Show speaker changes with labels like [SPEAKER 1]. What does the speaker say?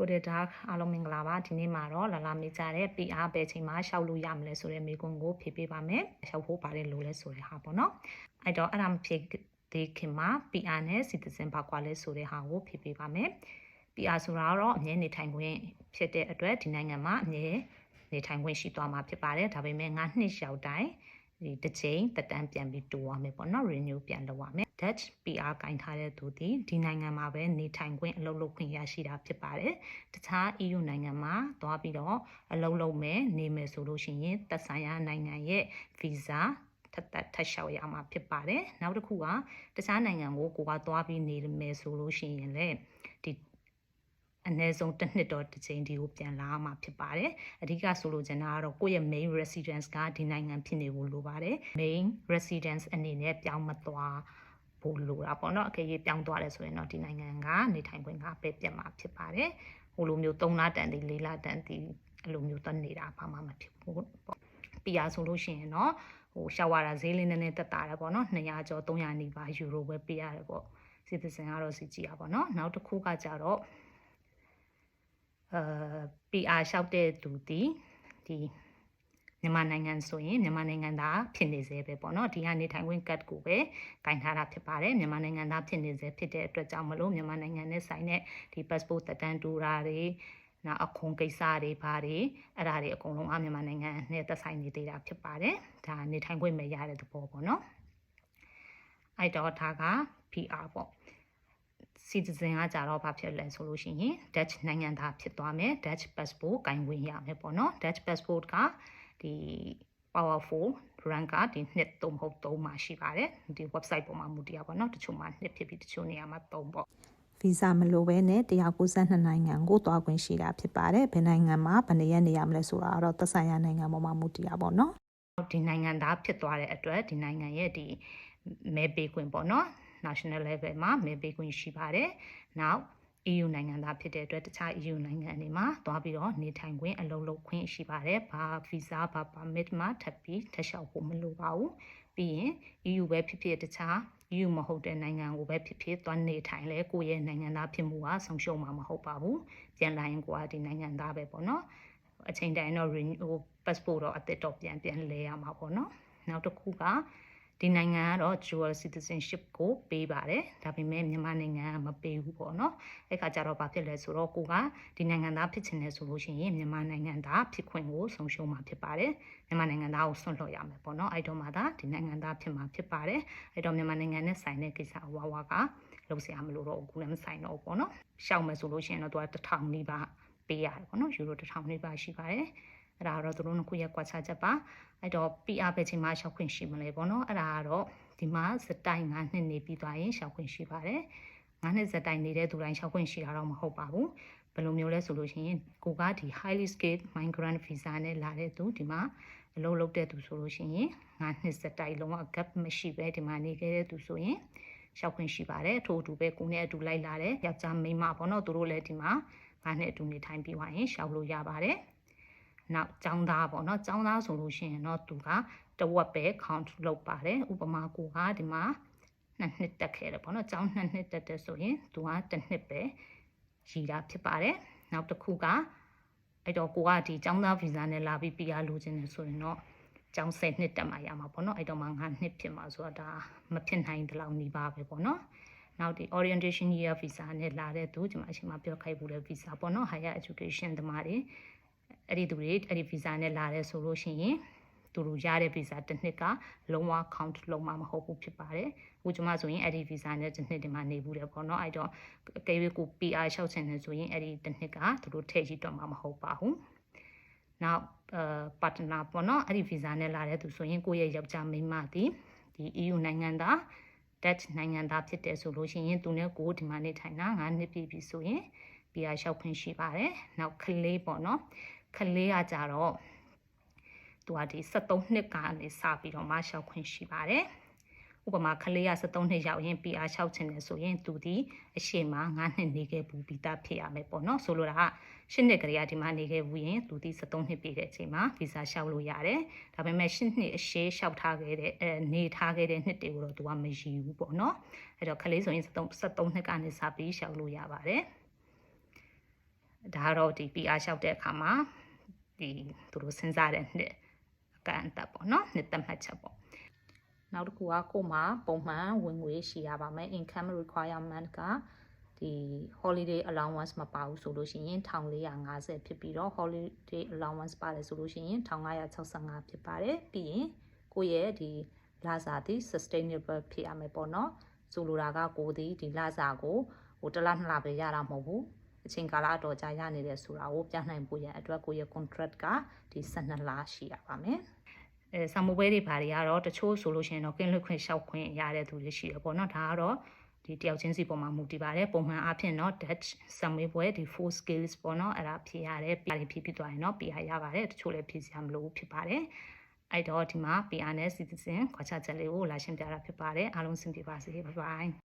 [SPEAKER 1] ကိုဒေတာအားလုံးမင်္ဂလာပါဒီနေ့မှာတော့လာလာမေးကြတဲ့ PR ဘယ်ချိန်မှာရှောက်လို့ရမလဲဆိုတဲ့မေးခွန်းကိုဖြေပေးပါမယ်ရှောက်ဖို့ပါတယ်လို့လဲဆိုတဲ့ဟာပေါ့နော်အဲ့တော့အဲ့ဒါမဖြေသေးခင်မှာ PR နဲ့ citizen ဘာကွာလဲဆိုတဲ့ဟာကိုဖြေပေးပါမယ် PR ဆိုတာကတော့အမြဲနေထိုင်ခွင့်ဖြစ်တဲ့အတွက်ဒီနိုင်ငံမှာအမြဲနေထိုင်ခွင့်ရှိသွားမှာဖြစ်ပါတယ်ဒါပေမဲ့9နှစ်ရောက်တိုင်း ဒီတစ်ချိန်တက်တန်းပြန်ပြီးတိုးရမယ်ပေါ့နော် renew ပြန်လုပ်ရမယ် Dutch PR ကင်ထားတဲ့သူဒီဒီနိုင်ငံမှာပဲနေထိုင်ခွင့်အလုပ်လုပ်ခွင့်ရရှိတာဖြစ်ပါတယ်တခြား EU နိုင်ငံမှာသွားပြီးတော့အလုပ်လုပ်မယ်နေမယ်ဆိုလို့ရှိရင်သက်ဆိုင်ရာနိုင်ငံရဲ့ visa ထပ်တက်ထပ်လျှောက်ရမှာဖြစ်ပါတယ်နောက်တစ်ခုကတခြားနိုင်ငံကိုကိုကသွားပြီးနေမယ်ဆိုလို့ရှိရင်လည်းဒီ အနည်းဆုံးတစ်နှစ်တော့တစ်ချိန်ဒီကိုပြန်လာမှာဖြစ်ပါတယ်အဓိကဆိုလိုချင်တာကတော့ကိုယ့်ရဲ့ main residence ကဒီနိုင်ငံဖြစ်နေဖို့လိုပါတယ် main residence အနေနဲ့ပြောင်းမသွားဖို့လိုတာပေါ့နော်အကယ်၍ပြောင်းသွားတယ်ဆိုရင်တော့ဒီနိုင်ငံကနေထိုင်ခွင့်ကပဲပြတ်မှာဖြစ်ပါတယ်ဟိုလိုမျိုး3လတန်တီ4လတန်တီအဲ့လိုမျိုးတက်နေတာဘာမှမဖြစ်ဘူးပေါ့ပြရဆိုလို့ရှိရင်တော့ဟိုရှောက်ရတာဈေးလေးနည်းနည်းတက်တာတယ်ပေါ့နော်200ကျော်300နီးပါးယူရိုပဲပေးရတယ်ပေါ့စီသစင်ကတော့စီကြည့်ရပါတော့နောက်တစ်ခုကကြတော့အာ PR လျှောက်တဲ့သူဒီဒီမြန်မာနိုင်ငံဆိုရင်မြန်မာနိုင်ငံသားဖြစ်နေစေပဲပေါ့နော်ဒီကနေထိုင်ခွင့်ကတ်ကိုပဲကင်ထားတာဖြစ်ပါတယ်မြန်မာနိုင်ငံသားဖြစ်နေစေဖြစ်တဲ့အတွက်ကြောင့်မလို့မြန်မာနိုင်ငံနဲ့ဆိုင်တဲ့ဒီ passport တက်တန်းတူတာတွေနောက်အခွန်ကိစ္စတွေဘာတွေအဲ့ဒါတွေအကုန်လုံးအမြန်မာနိုင်ငံနဲ့သက်ဆိုင်နေသေးတာဖြစ်ပါတယ်ဒါနေထိုင်ခွင့်မရတဲ့သဘောပေါ့နော်အဲ့တော့ဒါက PR ပေါ့ citizen ကကြတော့ဘာဖြစ်လဲဆိုလို့ရှိရင် Dutch နိုင်ငံသားဖြစ်သွားမယ် Dutch passport ကိုင်ဝင်ရမယ်ပေါ့နော် Dutch passport ကဒီ powerful rank ကဒီနှစ်သုံးဟုတ်သုံးမှာရှိပါတယ်ဒီ website ပေါ်မှာမူတရားပေါ့နော်တချို့မှာနှစ်ဖြစ်ပြီးတချို့နေရာမှာသုံးပေါ့
[SPEAKER 2] visa မလိုဘဲနဲ့192နိုင်ငံကိုသွားခွင့်ရှိတာဖြစ်ပါတယ်ဘယ်နိုင်ငံမှာဘယ်နေရာနေရမလဲဆိုတာကတော့သက်ဆိုင်ရာနိုင်ငံပေါ်မှာမူတရားပေါ့နော်
[SPEAKER 1] ဒီနိုင်ငံသားဖြစ်သွားတဲ့အတွက်ဒီနိုင်ငံရဲ့ဒီမဲပေးခွင့်ပေါ့နော် national level မှာမဲပေးခွင့်ရှိပါတယ်။နောက် EU နိုင်ငံသားဖြစ်တဲ့အတွက်တခြား EU နိုင်ငံတွေမှာသွားပြီးတော့နေထိုင်ခွင့်အလုပ်လုပ်ခွင့်ရှိပါတယ်။ဘာ visa ဘာ permit မှာထပ်ပြီးထပ်လျှောက်ဖို့မလိုပါဘူး။ပြီးရင် EU ပဲဖြစ်ဖြစ်တခြား EU မဟုတ်တဲ့နိုင်ငံကိုပဲဖြစ်ဖြစ်သွားနေထိုင်လဲကိုယ့်ရဲ့နိုင်ငံသားဖြစ်မှုကဆုံးရှုံးမှာမဟုတ်ပါဘူး။ပြန်လာရင်ကိုကဒီနိုင်ငံသားပဲပေါ့နော်။အချိန်တိုင်းတော့ renew passport တော့အသစ်တော့ပြန်ပြန်လဲရမှာပေါ့နော်။နောက်တစ်ခုက ဒီနိုင်ငံကတော့ dual citizenship ကိုပေးပါတယ်ဒါပေမဲ့မြန်မာနိုင်ငံကမပေးဘူးပေါ့နော်အဲ့ခါကျတော့ဘာဖြစ်လဲဆိုတော့ကိုကဒီနိုင်ငံသားဖြစ်ချင်တယ်ဆိုလို့ရှိရင်မြန်မာနိုင်ငံသားဖြစ်ခွင့်ကိုဆုံးရှုံးမှာဖြစ်ပါတယ်မြန်မာနိုင်ငံသားကိုဆွန့်လွှတ်ရမယ်ပေါ့နော်အဲ့တော့မှသာဒီနိုင်ငံသားဖြစ်မှာဖြစ်ပါတယ်အဲ့တော့မြန်မာနိုင်ငံနဲ့ဆိုင်တဲ့ကိစ္စအဝဝကလုံးစရာမလိုတော့ဘူးလည်းမဆိုင်တော့ဘူးပေါ့နော်ရှောက်မယ်ဆိုလို့ရှိရင်တော့သူကတစ်ထောင်နီးပါးပေးရတယ်ပေါ့နော်ယူရိုတစ်ထောင်နီးပါးရှိပါတယ် အဲ့ဒါကတော့သူတို့နှစ်ခုရဲ့ကွာခြားချက်ပါအဲ့တော့ PR ပဲချိန်မှာရှောက်ခွင့်ရှိမလဲပေါ့နော်အဲ့ဒါကတော့ဒီမှာစတိုင်9နှစ်နေပြီးသွားရင်ရှောက်ခွင့်ရှိပါတယ်9နှစ်စတိုင်နေတဲ့သူတိုင်းရှောက်ခွင့်ရှိတာတော့မဟုတ်ပါဘူးဘယ်လိုမျိုးလဲဆိုလို့ရှိရင်ကိုကဒီ highly skilled migrant visa နဲ့လာတဲ့သူဒီမှာအလုပ်လုပ်တဲ့သူဆိုလို့ရှိရင်9နှစ်စတိုင်လုံးဝ gap မရှိပဲဒီမှာနေခဲ့တဲ့သူဆိုရင်ရှောက်ခွင့်ရှိပါတယ်ထို့အတူပဲကိုနဲ့အတူလိုက်လာတဲ့ယောက်ျားမိန်းမပေါ့နော်သူတို့လည်းဒီမှာ9နှစ်အတူနေထိုင်ပြီးသွားရင်ရှောက်လို့ရပါတယ် နောက်ចောင်းသားပေါ့နော်ចောင်းသားဆိုလို့ရှိရင်တော့သူကတဝက်ပဲ count လုပ်ပါတယ်ဥပမာကိုကဒီမှာနှစ်နှစ်တက်ခဲ့တယ်ပေါ့နော်ចောင်းနှစ်နှစ်တက်တယ်ဆိုရင်သူကတစ်နှစ်ပဲရည်တာဖြစ်ပါတယ်နောက်တစ်ခုကအဲ့တော့ကိုကဒီចောင်းသားဗီဇာနဲ့လာပြီး PR လိုချင်တယ်ဆိုရင်တော့ကျောင်း10နှစ်တက်မှရမှာပေါ့နော်အဲ့တော့မှ9နှစ်ဖြစ်မှာဆိုတော့ဒါမဖြစ်နိုင်တဲ့လောက်နေပါပဲပေါ့နော်နောက်ဒီ orientation year visa နဲ့လာတဲ့သူကျွန်မအချိန်မှာပြောခိုက်ဘူးလေ visa ပေါ့နော် higher education တမားတွေ အဲ့ဒီသူတွေအဲ့ဒီ visa နဲ့လာတယ်ဆိုလို့ရှိရင်သူတို့ရတဲ့ visa တစ်နှစ်ကလုံးဝ count လုံးဝမဟုတ်ဘူးဖြစ်ပါတယ်။အခုကျွန်မဆိုရင်အဲ့ဒီ visa နဲ့တစ်နှစ်ဒီမှာနေဘူးတယ်ပေါ့နော်။အဲ့တော့အကယ်၍ကို PR လျှောက်ချင်တယ်ဆိုရင်အဲ့ဒီတစ်နှစ်ကသူတို့ထည့်ကြည့်တော့မှာမဟုတ်ပါဘူး။နောက်အာ partner ပေါ့နော်အဲ့ဒီ visa နဲ့လာတဲ့သူဆိုရင်ကိုယ့်ရဲ့ယောက်ျားမိန်းမသည်ဒီ EU နိုင်ငံသား Dutch နိုင်ငံသားဖြစ်တယ်ဆိုလို့ရှိရင်သူနဲ့ကိုဒီမှာနေထိုင်တာ9နှစ်ပြည့်ပြီဆိုရင် PR လျှောက်ခွင့်ရှိပါတယ်။နောက်ကလေးပေါ့နော်။ ကလေးကကြတော့သူကဒီ73နှစ်ကနေစပြီးတော့မှရှောက်ခွင့်ရှိပါတယ်ဥပမာကလေးက73နှစ်ရောက်ရင် PR လျှောက်ချင်တယ်ဆိုရင်သူဒီအရှိမ9နှစ်နေခဲ့ဘူးပြီးသားဖြစ်ရမယ်ပေါ့နော်ဆိုလိုတာက10နှစ်ကလေးကဒီမှာနေခဲ့ဘူးရင်သူဒီ73နှစ်ပြည့်တဲ့အချိန်မှာဗီဇာလျှောက်လို့ရတယ်ဒါပေမဲ့10နှစ်အရှိလျှောက်ထားခဲ့တဲ့အဲနေထားခဲ့တဲ့နှစ်တွေကိုတော့သူကမရည်ဘူးပေါ့နော်အဲ့တော့ကလေးဆိုရင်73နှစ်ကနေစပြီးလျှောက်လို့ရပါတယ်ဒါကတော့ဒီ PR လျှောက်တဲ့အခါမှာ ဒီသူတို့စဉ်းစားတဲ့နှစ်အကန့်အသတ်ပေါ့နော်နှစ်သက်မှတ်ချက်ပေါ့နောက်တစ်ခုကကို့မှာပုံမှန်ဝင်ငွေရှိရပါမယ် income requirement ကဒီ holiday allowance မပါဘူးဆိုလို့ရှိရင်1450ဖြစ်ပြီးတော့ holiday allowance ပါတယ်ဆိုလို့ရှိရင်1565ဖြစ်ပါတယ်ပြီးရင်ကိုယ့်ရဲ့ဒီလာစာသည် sustainable ဖြစ်ရမယ်ပေါ့နော်ဆိုလိုတာကကိုယ်ဒီဒီလာစာကိုဟိုတစ်လနှစ်လပဲရတာမဟုတ်ဘူး အချိန်ကာလအတော်ကြာရနေတယ်ဆိုတာကိုပြနိုင်ဖို့ရန်အတွက်ကိုယ့်ရဲ့ contract ကဒီ12လရှိရပါမယ်အဲဆာမပွဲတွေဘာတွေကတော့တချို့ဆိုလို့ရှိရင်တော့ကင်းလွတ်ခွင့်ရှောက်ခွင့်ရတဲ့သူတွေရှိရပေါ့နော်ဒါကတော့ဒီတယောက်ချင်းစီပေါ်မှာမူတည်ပါတယ်ပုံမှန်အားဖြင့်တော့ Dutch ဆမ်မေးပွဲဒီ four skills ပေါ့နော်အဲ့ဒါဖြည့်ရတယ်ပြရဖြည့်ပြီးသွားရင်တော့ပြရရပါတယ်တချို့လည်းဖြည့်စရာမလိုဘူးဖြစ်ပါတယ်အဲ့တော့ဒီမှာ PR နဲ့ citizen ခွာချချက်လေးကိုလာရှင်းပြတာဖြစ်ပါတယ်အားလုံးစင်ပြပါစေ bye bye